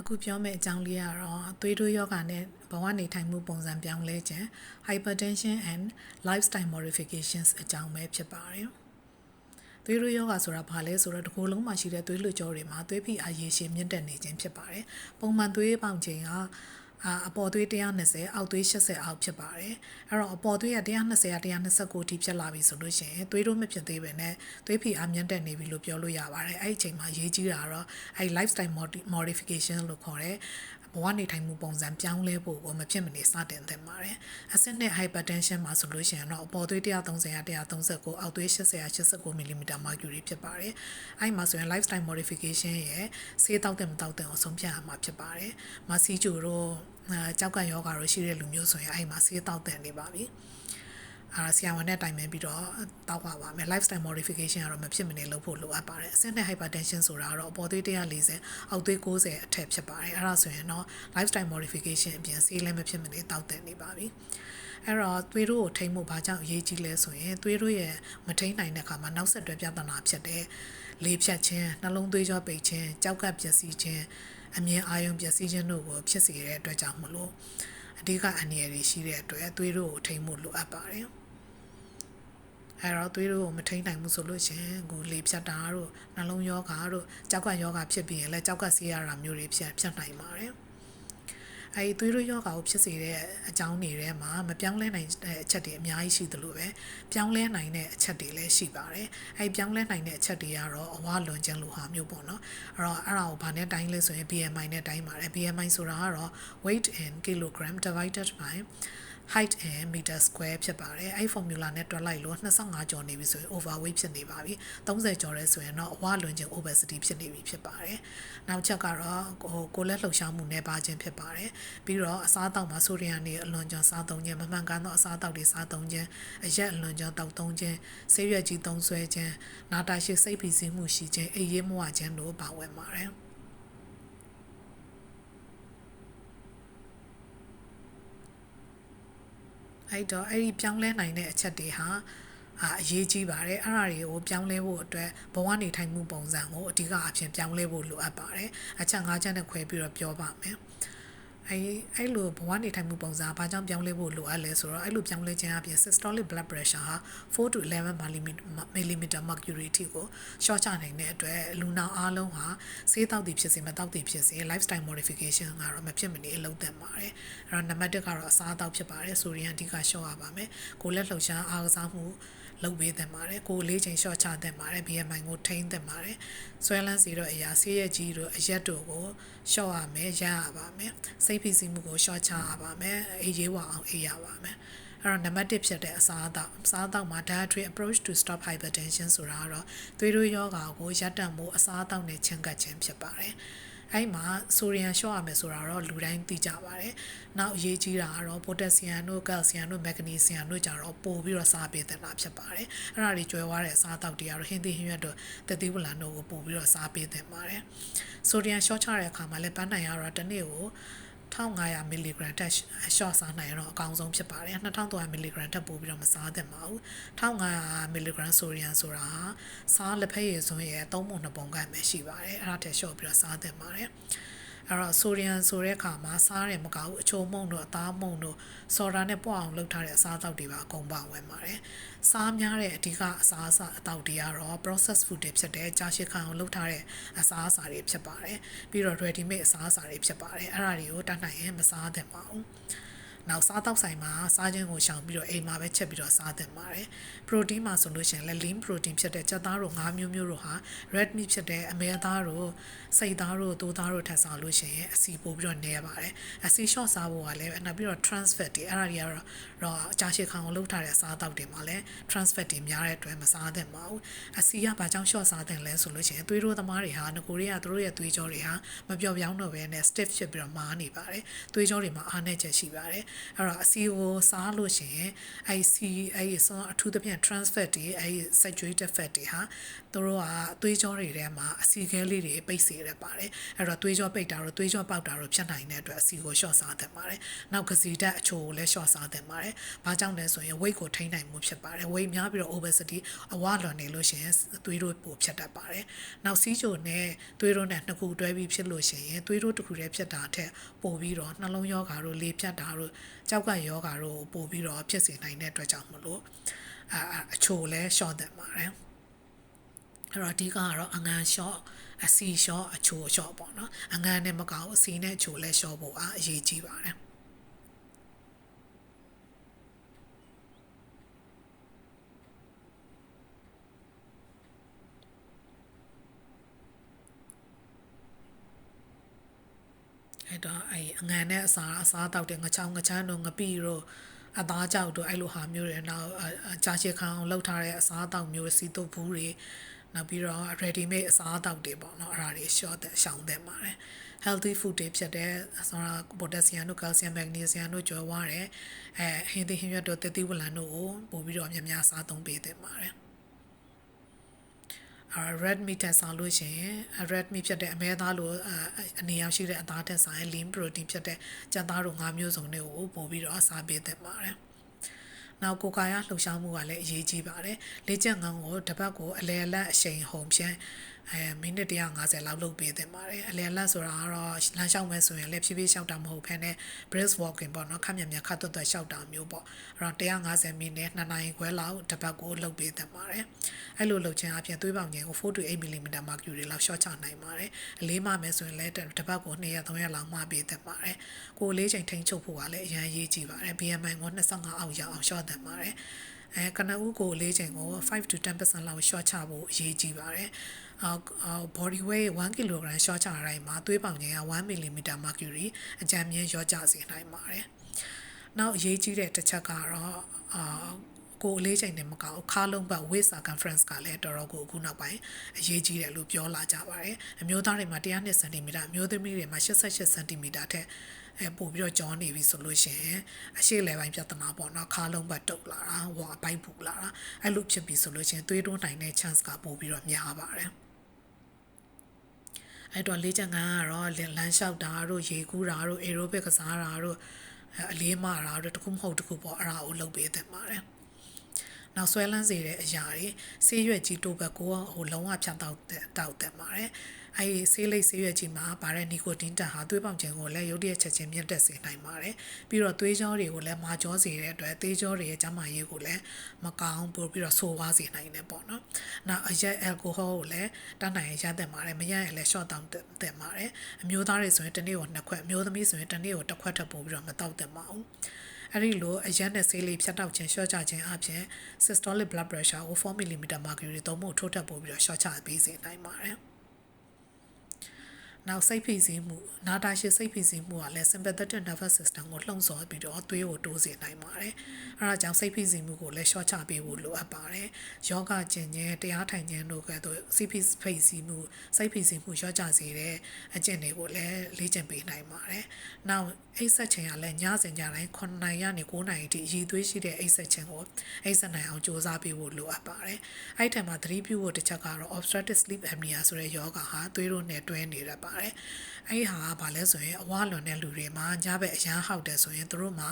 အခုပြောမယ့်အကြောင်းလေးကတော့သွေးတိုးယောဂနဲ့ဘဝနေထိုင်မှုပုံစံပြောင်းလဲခြင်း hypertension and lifestyle modifications အကြောင်းပဲဖြစ်ပါတယ်။သွေးတိုးယောဂဆိုတာဘာလဲဆိုတော့တစ်ကိုယ်လုံးမှာရှိတဲ့သွေးလွှတ်ကြောတွေမှာသွေးဖိအားရေရှည်မြင့်တက်နေခြင်းဖြစ်ပါတယ်။ပုံမှန်သွေးပေါင်ချိန်က အာအပေါ်သွေး120အောက်သွေး80အောက်ဖြစ်ပါတယ်အဲ့တော့အပေါ်သွေးက120က129ထိဖြစ်လာပြီဆိုလို့ရှိရင်သွေးတို့မဖြစ်သေးပဲနဲ့သွေးဖိအားမြင့်တက်နေပြီလို့ပြောလို့ရပါတယ်အဲ့ဒီအချိန်မှာရေးကြီးတာတော့အဲ့ lifestyle modification လို့ခေါ်တဲ့ ဘဝနေထိုင်မှုပုံစံပြောင်းလဲဖို့ကိုမဖြစ်မနေစတင်သင့်ပါတယ်။အဆင့်နဲ့ hypertension မှာဆိုလို့ရှိရင်တော့အပေါ်သွေး130က139အောက်သွေး80က89 mm mercury ဖြစ်ပါတယ်။အဲ့မှာဆိုရင် lifestyle modification ရဲ့ဆေးတောက်တဲ့မတောက်တဲ့အဆုံးဖြတ်ရမှာဖြစ်ပါတယ်။မဆီဂျူတို့ကြောက်ကယောဂါတို့ရှိတဲ့လူမျိုးဆိုရင်အဲ့မှာဆေးတောက်တဲ့နေပါပြီ။ အာဆရာဝန်နဲ့တိုင်ပင်ပြီးတော့တောက်ပါပါမယ် lifestyle modification ကတော့မဖြစ်မနေလုပ်ဖို့လိုအပ်ပါတယ်အဆင့်နဲ့ hypertension ဆိုတာကတော့အပေါ်သွေး140အောက်သွေး90အထက်ဖြစ်ပါတယ်အဲ့ဒါဆိုရင်တော့ lifestyle modification အပြင်ဆေးလည်းမဖြစ်မနေတောက်တဲ့နေပါပြီအဲ့တော့သွေးတို့ကိုထိမ့်မှုဘာကြောင့်အရေးကြီးလဲဆိုရင်သွေးတို့ရဲ့မထိန်နိုင်တဲ့အခါမှာနောက်ဆက်တွဲပြဿနာဖြစ်တဲ့လေဖြတ်ခြင်းနှလုံးသွေးကြောပိတ်ခြင်းကြောက်ကပ်ပျက်စီးခြင်းအမြင်အာရုံပျက်စီးခြင်းတို့ကိုဖြစ်စေတဲ့အတွက်ကြောင့်မလို့အဓိကအန္တရာယ်တွေရှိတဲ့အတွက်သွေးတို့ကိုထိမ့်မှုလိုအပ်ပါတယ် အဲတော့သွေးတို့ကိုမထိန်နိုင်ဘူးဆိုလို့ရှင်ကိုလေဖြတ်တာတို့နှလုံးယောဂါတို့ကြောက်ကယောဂါဖြစ်ပြီးရင်လည်းကြောက်ကဆေးရတာမျိုးတွေဖြစ်ဖြစ်နိုင်ပါတယ်အဲဒီသွေးတို့ယောဂါကိုဖြစ်စေတဲ့အကြောင်းတွေထဲမှာမပြောင်းလဲနိုင်တဲ့အချက်တွေအများကြီးရှိသလိုပဲပြောင်းလဲနိုင်တဲ့အချက်တွေလည်းရှိပါတယ်အဲဒီပြောင်းလဲနိုင်တဲ့အချက်တွေကတော့အဝလွန်ခြင်းလိုဟာမျိုးပေါ့နော်အဲ့တော့အဲ့ဒါကိုဘာနဲ့တိုင်းလဲဆိုရင် BMI နဲ့တိုင်းပါတယ် BMI ဆိုတာကတော့ weight in kilogram divided by height and meter square ဖြစ်ပါတယ်အဲ့ formula နဲ့တွက်လိုက်လို့25ကျော်နေပြီဆိုရင် overweight ဖြစ်နေပါပြီ30ကျော်ရဲဆိုရင်တော့အဝလွန်ခြင်း obesity ဖြစ်နေပြီဖြစ်ပါတယ်နောက်ချက်ကတော့ဟိုကိုလက်လှုပ်ရှားမှုနဲ့ပါခြင်းဖြစ်ပါတယ်ပြီးတော့အစားအသောက်မှာဆိုဒီယမ်တွေအလွန်ကြောင့်စားသုံးခြင်းမမှန်ကန်သောအစားအသောက်တွေစားသုံးခြင်းအရက်အလွန်ကြောင့်တောက်သုံးခြင်းဆေးရွက်ကြီးသုံးဆွဲခြင်းနာတာရှိစိတ်ဖိစီးမှုရှိခြင်းအိပ်ရေးမဝခြင်းတို့ပါဝင်ပါတယ် အဲ့တော့အဲ့ဒီပြောင်းလဲနိုင်တဲ့အချက်တွေဟာအာအရေးကြီးပါတယ်အဲ့ဒါတွေကိုပြောင်းလဲဖို့အတွက်ဘဝနေထိုင်မှုပုံစံကိုအဓိကအဖြစ်ပြောင်းလဲဖို့လိုအပ်ပါတယ်အချက်၅ချက်နဲ့ခွဲပြီးတော့ပြောပါမယ် အဲအဲ့လိုဘဝနေထိုင်မှုပုံစံဘာကြောင့်ပြောင်းလဲဖို့လိုအပ်လဲဆိုတော့အဲ့လိုပြောင်းလဲခြင်းအပြင် systolic blood pressure ဟာ4 to 11 mm mercury ထိကိုရှော့ချနိုင်တဲ့အတွက်လူနာအားလုံးဟာဆေးတောက်တည်ဖြစ်စေမတောက်တည်ဖြစ်စေ lifestyle modification ကတော့မဖြစ်မနေအလုပ်သင့်ပါတယ်အဲ့တော့နံပါတ်1ကတော့အစားအသောက်ဖြစ်ပါတယ်ဆိုရင်အဓိကရှော့ရပါမယ်ကိုလက်လှုပ်ရှားအားကစားမှု လုပ်ပေးသင့်ပါတယ်ကိုလေးချိန်ရှော့ချသင့်ပါတယ် BMI ကိုထိန်းသင့်ပါတယ်ဆွဲလန်းစီတော့အရာဆေးရကြီးတို့အရက်တို့ကိုရှော့ရမယ်ရရပါမယ်စိတ်ဖိစီးမှုကိုရှော့ချရပါမယ်အေးရေးဝအောင်အေးရပါမယ်အဲ့တော့နံပါတ်1ဖြစ်တဲ့အစားအသောက်အစားအသောက်မှာ dietary approach to stop hypertension ဆိုတာကတော့သွေးတို့ယောဂါကိုရပ်တန့်ဖို့အစားအသောက်နဲ့ချင်းကပ်ခြင်းဖြစ်ပါတယ်။ အဲ့မှာဆိုဒီယမ်လျှော့ရမယ်ဆိုတာတော့လူတိုင်းသိကြပါတယ်။နောက်အရေးကြီးတာကတော့ပိုတက်ဆီယမ်တို့ကယ်လ်ဆီယမ်တို့မက်ဂနီဆီယမ်တို့ကြတော့ပို့ပြီးတော့စားပေးသင့်တာဖြစ်ပါတယ်။အဲ့ဒါတွေကျွဲသွားတဲ့အစားအသောက်တွေကတော့ဟင်းသီးဟင်းရွက်တို့တတိဝလန်တို့ကိုပို့ပြီးတော့စားပေးသင့်ပါတယ်။ဆိုဒီယမ်လျှော့ချတဲ့အခါမှာလည်းပန်းနိုင်ရတော့တစ်နေ့ကို 1500 mg တက်ရှော့စားနိုင်တော့အကောင်းဆုံးဖြစ်ပါတယ်2300 mg တက်ပို့ပြီးတော့မစားသင့်ပါဘူး1500 mg ဆိုရီယမ်ဆိုတာဟာစားလက်ဖက်ရည်စွန်းရဲ့3ပုံ2ပုံကပဲရှိပါတယ်အဲ့ဒါတက်ရှော့ပြီးတော့စားသင့်ပါတယ် အဲ့တော့ဆိုဒီယမ်ဆိုတဲ့အခါမှာစားတယ်မကောက်ဘူးအချိုမုံတို့အသားမုံတို့ဆော်ဒါနဲ့ပွားအောင်လုပ်ထားတဲ့အစားအသောက်တွေပါအကုန်ပါဝင်ပါတယ်စားများတဲ့အဓိကအစားအစာအသောက်တွေကတော့ processed food တွေဖြစ်တယ်ကြာရှည်ခံအောင်လုပ်ထားတဲ့အစားအစာတွေဖြစ်ပါတယ်ပြီးတော့ ready made အစားအစာတွေဖြစ်ပါတယ်အဲ့ဒါတွေကိုတတ်နိုင်ရင်မစားသင့်ပါဘူး နောက်စားတောက်ဆိုင်မှာစားခြင်းကိုရှောင်ပြီးတော့အိမ်မှာပဲချက်ပြီးတော့စားသင့်ပါတယ်။ protein မှာဆိုလို့ရှိရင်လည်း lean protein ဖြစ်တဲ့ကြက်သားတို့ငါးမျိုးမျိုးတို့ဟာ red meat ဖြစ်တဲ့အမဲသားတို့စိတ်သားတို့သိုးသားတို့ထပ်စားလို့ရှိရင်အစီပို့ပြီးတော့နေရပါတယ်။အစီ short စားဖို့ကလည်းနောက်ပြီးတော့ trans fat တွေအဲ့ဒါတွေကတော့တော့အကြာရှည်ခံအောင်လုပ်ထားတဲ့စားတောက်တွေမှာလည်း trans fat တွေများတဲ့အတွက်မစားသင့်ပါဘူး။အစီကဘာကြောင့် short စားသင့်လဲဆိုလို့ရှိရင်သွေးတို့သမားတွေဟာငကိုတွေကသူတို့ရဲ့သွေးကြောတွေဟာမပျော့ပြောင်းတော့ဘဲနဲ့ stiff ဖြစ်ပြီးတော့မားနေပါတယ်။သွေးကြောတွေမှာအားနည်းချက်ရှိပါတယ်။အဲ့တော့အစီကိုစားလို့ရှိရင်အဲ့စီအဲ့ဆိုအထူးသဖြင့် trans fat တွေအဲ့ saturated fat တွေဟာသူတို့ကသွေးကြောတွေထဲမှာအစီခဲလေးတွေပိတ်စေရပါတယ်အဲ့တော့သွေးကြောပိတ်တာတော့သွေးကြောပေါက်တာတော့ဖြစ်နိုင်တဲ့အတွက်အစီကိုလျှော့စားသင့်ပါတယ်နောက်ကစီဓာတ်အချိုကိုလည်းလျှော့စားသင့်ပါတယ်ဘာကြောင့်လဲဆိုရင် weight ကိုထိန်းနိုင်မှုဖြစ်ပါတယ် weight များပြီးတော့ obesity အဝလွန်နေလို့ရှိရင်သွေးတို့ပိုဖြစ်တတ်ပါတယ်နောက်စီးချိုနဲ့သွေးတို့နဲ့နှစ်ခုတွဲပြီးဖြစ်လို့ရှိရင်သွေးတို့တစ်ခုတည်းဖြစ်တာထက်ပိုပြီးတော့နှလုံးရောဂါတို့လေဖြတ်တာတို့ကြောက်ကယောဂါတို့ပိုပြီးတော့ဖြစ်စေနိုင်တဲ့အတွက်ကြောင့်မလို့အာအချိုလည်းရှော့တတ်ပါတယ်အဲ့တော့အဓိကကတော့အငန်ရှော့အစီရှော့အချိုရှော့ပေါ့နော်အငန်နဲ့မကောက်အစီနဲ့အချိုလည်းရှော့ဖို့အားအရေးကြီးပါတယ် တော့အဲ့အငန်နဲ့အစာအစားတောက်တဲ့ငချောင်းငချမ်းတို့ငပိတို့အသားကြောက်တို့အဲ့လိုဟာမျိုးတွေနောက်ကြာရှည်ခံအောင်လှုပ်ထားတဲ့အစားတောက်မျိုးစီတုပ်ဘူးတွေနောက်ပြီးတော့ ready made အစားတောက်တွေပေါ့နော်အဲ့ဒါတွေ short တဲ့ရှောင်းတဲ့ပါတယ် healthy food တွေဖြစ်တဲ့ဆိုတော့ potassium တို့ calcium magnesium တို့ကျော်ဝါတယ်အဲဟင်းသီးဟင်းရွက်တို့သတိဝလန်တို့ကိုပို့ပြီးတော့များများစားသုံးပေးသင့်ပါတယ် အာ red meat တက်စားလို့ရှိရင် red meat ဖြစ်တဲ့အမဲသားလိုအနေရောက်ရှိတဲ့အသားတက်စားရင် lean protein ဖြစ်တဲ့ကြက်သားတို့ငါးမျိုးစုံတွေကိုပို့ပြီးတော့စားပေးသင့်ပါတယ်။နောက်ကိုကာယလှုပ်ရှားမှုကလည်းအရေးကြီးပါတယ်။လေ့ကျင့်ငန်းကိုတစ်ပတ်ကိုအလယ်အလတ်အချိန်ဟုန်ဖြင့် အဲမိနစ်150လောက်လုပ်ပေးသင့်ပါတယ်အလယ်လတ်ဆိုတာကတော့လမ်းလျှောက်မယ်ဆိုရင်လည်းဖြည်းဖြည်းလျှောက်တာမဟုတ်ဘဲနဲ့ brisk walking ပေါ့နော်ခက်မြက်မြက်ခတ်သွက်သွက်လျှောက်တာမျိုးပေါ့အဲ့တော့150မိနစ်2နာရီခွဲလောက်တစ်ပတ်ကိုလုပ်ပေးသင့်ပါတယ်အဲ့လိုလုပ်ခြင်းအပြင်သွေးပေါင်ခြင်းကို4 to 8 mm mercury လောက်လျှော့ချနိုင်ပါတယ်အလေးမှမယ်ဆိုရင်လည်းတစ်ပတ်ကို2ရက်3ရက်လောက်မှပေးသင့်ပါတယ်ကိုလေးချိန်ထိန်ချုပ်ဖို့ကလည်းအရန်ရေးကြည့်ပါတယ် BMI ကို25အောက်ရောက်အောင်လျှော့သင့်ပါတယ်အဲကနဦးကိုလေးချိန်ကို5 to 10%လောက်ရှော့ချဖို့အရေးကြီးပါတယ်အာ body weight 1 kg ရှော့ချတိုင်းမှာသွေးပေါင်ခြင်းက1 mm mercury အကြမ်းမြင့်ရောကျစေနိုင်ပါတယ်နောက်အရေးကြီးတဲ့တစ်ချက်ကတော့အာကိုအလေးချိန်နဲ့မကောက်ခါလုံးပတ် weight circumference ကလည်းတော်တော်ကိုအခုနောက်ပိုင်းအရေးကြီးတယ်လို့ပြောလာကြပါတယ်အမျိုးသားတွေမှာ102 cm အမျိုးသမီးတွေမှာ88 cm ထက်အဲပို့ပြီးတော့ကြောနေပြီဆိုလို့ရှိရင်အရှိလေပိုင်းပြဿနာပေါ့နော်ခါလုံးပတ်တုတ်လာတာဟိုအပိုက်ပူလာတာအဲ့လိုဖြစ်ပြီဆိုလို့ရှိရင်သွေးတိုးနိုင်တဲ့ chance ကပို့ပြီးတော့များပါတယ် အဲ့တော့လေးချက်ငန်းကတော့လမ်းလျှောက်တာတို့ရေကူးတာတို့ aerobic ကစားတာတို့အလေးမတာတို့တခုမဟုတ်တခုပေါ့အဲ့ဒါကိုလုပ်ပေးသင့်ပါတယ်နောက်ဆွဲလန်းစေတဲ့အရာတွေဆေးရွက်ကြီးတိုးဘက်ကိုဟိုလုံးဝဖြတ်တောက်တောက်တက်ပါတယ် အဲဒီဆေးလိပ်ဆေးရွက်ကြီးမှာပါတဲ့နီကိုတင်းတန်ဟာသွေးပေါင်ခြင်းကိုလည်းရုတ်တရက်ချက်ချင်းမြင့်တက်စေနိုင်ပါတယ်ပြီးတော့သွေးကြောတွေကိုလည်းမာကြောစေတဲ့အတွက်သွေးကြောတွေရဲ့ကျန်းမာရေးကိုလည်းမကောင်းပို့ပြီးတော့ဆိုးဝါးစေနိုင်တယ်ပေါ့နော်နောက်အရက်အယ်ကိုဟောကိုလည်းတန်းနိုင်ရတဲ့ပါတယ်မရရင်လည်း short တောင်းတက်ပါတယ်အမျိုးသားတွေဆိုရင်တစ်နေ့ကိုနှစ်ခွက်အမျိုးသမီးဆိုရင်တစ်နေ့ကိုတစ်ခွက်ထပ်ပို့ပြီးတော့မတောက်တက်ပါဘူးအဲ့ဒီလိုအရက်နဲ့ဆေးလေးဖြတ်တောက်ခြင်းရှော့ချခြင်းအပြင် systolic blood pressure ကို4 mm mercury သုံးဖို့ထိုးထပ်ပို့ပြီးတော့ရှော့ချပေးစေနိုင်ပါတယ်။ နောက်စိတ်ဖိစီးမှုနာတာရှည်စိတ်ဖိစီးမှုကလည်း sympathetic nervous system ကိုလှုံ့ဆော်ပြီးတော့သွေးကိုတိုးစေနိုင်ပါတယ်။အဲဒါကြောင့်စိတ်ဖိစီးမှုကိုလည်းရှော့ချပေးဖို့လိုအပ်ပါတယ်။ယောဂကျင့်ခြင်းတရားထိုင်ခြင်းတို့ကဲ့သို့စိတ်ဖိဖိစီးမှုစိတ်ဖိစီးမှုရှော့ချစေတဲ့အကျင့်တွေကိုလည်းလေ့ကျင့်ပေးနိုင်ပါတယ်။နောက်အိတ်ဆက်ခြင်းကလည်းညစဉ်ညတိုင်း9နိုင်ကနေ9နိုင်အထိရည်သွေးရှိတဲ့အိတ်ဆက်ခြင်းကိုအိတ်ဆက်နိုင်အောင်ကြိုးစားပေးဖို့လိုအပ်ပါတယ်။အဲ့ထက်မှာသတိပြုဖို့တစ်ချက်ကတော့ obstructive sleep apnea ဆိုတဲ့ယောဂဟာသွေးတို့နဲ့တွဲနေတတ်ပါတယ်။အဲ့ဟာကဘာလဲဆိုရင်အဝလွန်တဲ့လူတွေမှာညဘက်အရန်ဟောက်တယ်ဆိုရင်သူတို့မှာ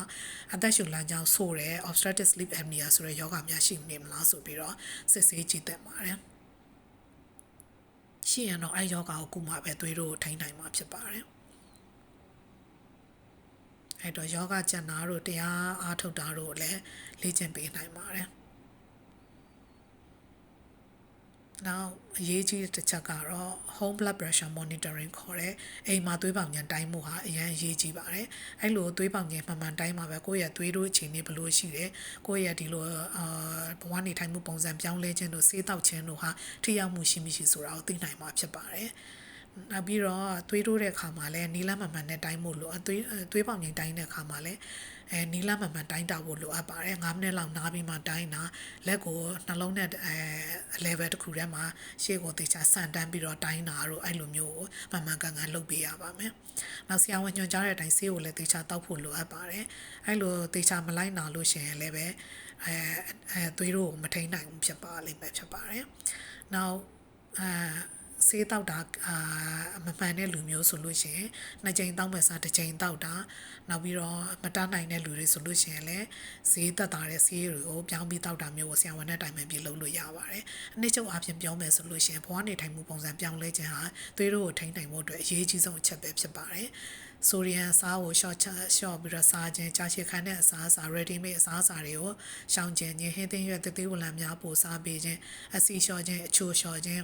အသက်ရှူလမ်းကြောင်းဆိုးတဲ့ obstructive sleep apnea ဆိုတဲ့ယောဂများရှိနေမလားဆိုပြီးတော့စစ်ဆေးကြည့်တတ်ပါတယ်။ရှိရင်တော့အဲ့ယောဂကိုကုမှပဲသွေးတို့ထိန်းနိုင်မှာဖြစ်ပါတယ်။အဲ့တော့ယောဂကျန်တာတို့တရားအားထုတ်တာတို့လည်းလေ့ကျင့်ပေးနိုင်ပါတယ် နောက်အရေးကြီးတဲ့တစ်ချက်ကတော့ home blood pressure monitoring ခေါ်တဲ့အိမ်မှာသွေးပေါင်ညံတိုင်းမှုဟာအရန်အရေးကြီးပါတယ်။အဲ့လိုသွေးပေါင်ညံမှန်မှန်တိုင်းမှာပဲကိုယ့်ရဲ့သွေးတို့အခြေအနေဘယ်လိုရှိတယ်။ကိုယ့်ရဲ့ဒီလိုအာဘဝနေထိုင်မှုပုံစံပြောင်းလဲခြင်းတို့ဆေးတောက်ခြင်းတို့ဟာထိရောက်မှုရှိမရှိဆိုတာကိုသိနိုင်မှာဖြစ်ပါတယ်။ နောက်ပြီးတော့သွေးတိုးတဲ့ခါမှာလည်းနီလမှန်မှန်နဲ့တိုင်းဖို့လိုအပ်သွေးသွေးပေါင်ငိမ်တိုင်းတဲ့ခါမှာလည်းအဲနီလမှန်မှန်တိုင်းတာဖို့လိုအပ်ပါတယ်9မိနစ်လောက်နားပြီးမှတိုင်းတာလက်ကိုနှလုံးနဲ့အဲ level တစ်ခုထဲမှာရှေ့ကိုတေချာဆန်တန်းပြီးတော့တိုင်းတာတို့အဲ့လိုမျိုးကိုမှန်မှန်ကန်ကန်လုပ်ပေးရပါမယ်နောက်ဆရာဝန်ညွှန်ကြားတဲ့အတိုင်းဆေးကိုလည်းတေချာတောက်ဖို့လိုအပ်ပါတယ်အဲ့လိုတေချာမလိုက်နာလို့ရှိရင်လည်းပဲအဲအဲသွေးတို့ကိုမထိန်နိုင်ဘူးဖြစ်ပါလိမ့်မယ်ဖြစ်ပါတယ်နောက်အာ ဆေးတောက်တာအာမမှန်တဲ့လူမျိုးဆိုလို့ရှိရင်နှစ်ကြိမ်တောက်မဲ့စားတစ်ကြိမ်တောက်တာနောက်ပြီးတော့မတတ်နိုင်တဲ့လူတွေဆိုလို့ရှိရင်လည်းဈေးသက်သာတဲ့ဆေးတွေကိုပြောင်းပြီးတောက်တာမျိုးကိုဆရာဝန်နဲ့တိုင်ပင်ပြီးလုပ်လို့ရပါတယ်အနည်းချုပ်အပြင်ပြောမယ်ဆိုလို့ရှိရင်ဘဝနေထိုင်မှုပုံစံပြောင်းလဲခြင်းဟာသွေးတို့ကိုထိန်းနိုင်မှုအတွက်အရေးကြီးဆုံးအချက်ပဲဖြစ်ပါတယ်ဆိုဒီယမ်အစားကို short ချ short ပြီးတော့စားခြင်းကြာရှည်ခံတဲ့အစားအစာ ready made အစားအစာတွေကိုရှောင်ကျဉ်ခြင်းဟင်းသင်းရွက်တသေးဝလံများပို့စားပေးခြင်းအစီလျှော်ခြင်းအချိုလျှော်ခြင်း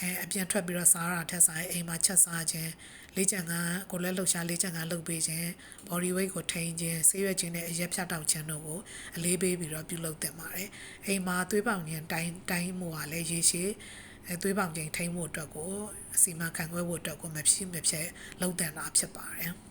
အဲအပြင်ထွက်ပြီးတော့စားရတာထက်စားရင်အိမ်မှာချက်စားခြင်းလေးချံကကိုလည်းလှုပ်ရှားလေးချံကလှုပ်ပေးခြင်း body weight ကိုထိန်းခြင်းဆေးရွက်ခြင်းနဲ့အရက်ဖြတ်တောက်ခြင်းတို့ကိုအလေးပေးပြီးတော့ပြုလုပ်သင့်ပါတယ်အိမ်မှာသွေးပေါင်ခြင်းတိုင်းတိုင်းမှုကလည်းရေရှည်အဲသွေးပေါင်ခြင်းထိန်းမှုအတွက်ကိုအစီအမံခန့်ခွဲဖို့အတွက်ကိုမဖြစ်မဖြစ်လုပ်တဲ့တာဖြစ်ပါတယ်